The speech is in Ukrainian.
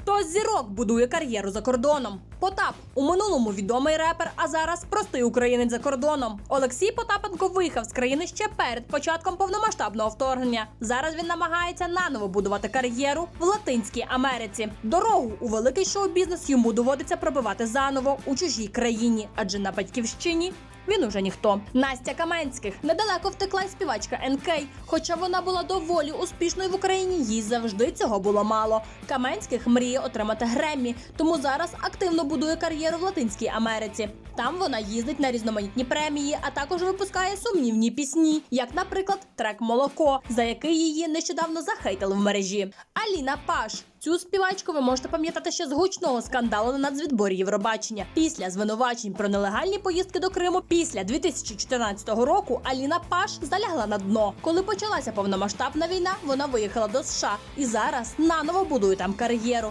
Хто зірок будує кар'єру за кордоном? Потап у минулому відомий репер, а зараз простий українець за кордоном. Олексій Потапенко виїхав з країни ще перед початком повномасштабного вторгнення. Зараз він намагається наново будувати кар'єру в Латинській Америці. Дорогу у великий шоу-бізнес йому доводиться пробивати заново у чужій країні, адже на батьківщині він уже ніхто. Настя Каменських недалеко втекла співачка НК. Хоча вона була доволі успішною в Україні, їй завжди цього було мало. Каменських мріє отримати Греммі, тому зараз активно будує кар'єру в Латинській Америці. Там вона їздить на різноманітні премії, а також випускає сумнівні пісні, як, наприклад, трек Молоко, за який її нещодавно захейтили в мережі. Аліна Паш. Цю співачку ви можете пам'ятати ще з гучного скандалу на нацвідборі Євробачення. Після звинувачень про нелегальні поїздки до Криму після 2014 року Аліна Паш залягла на дно. Коли почалася повномасштабна війна, вона виїхала до США і зараз наново будує там кар'єру.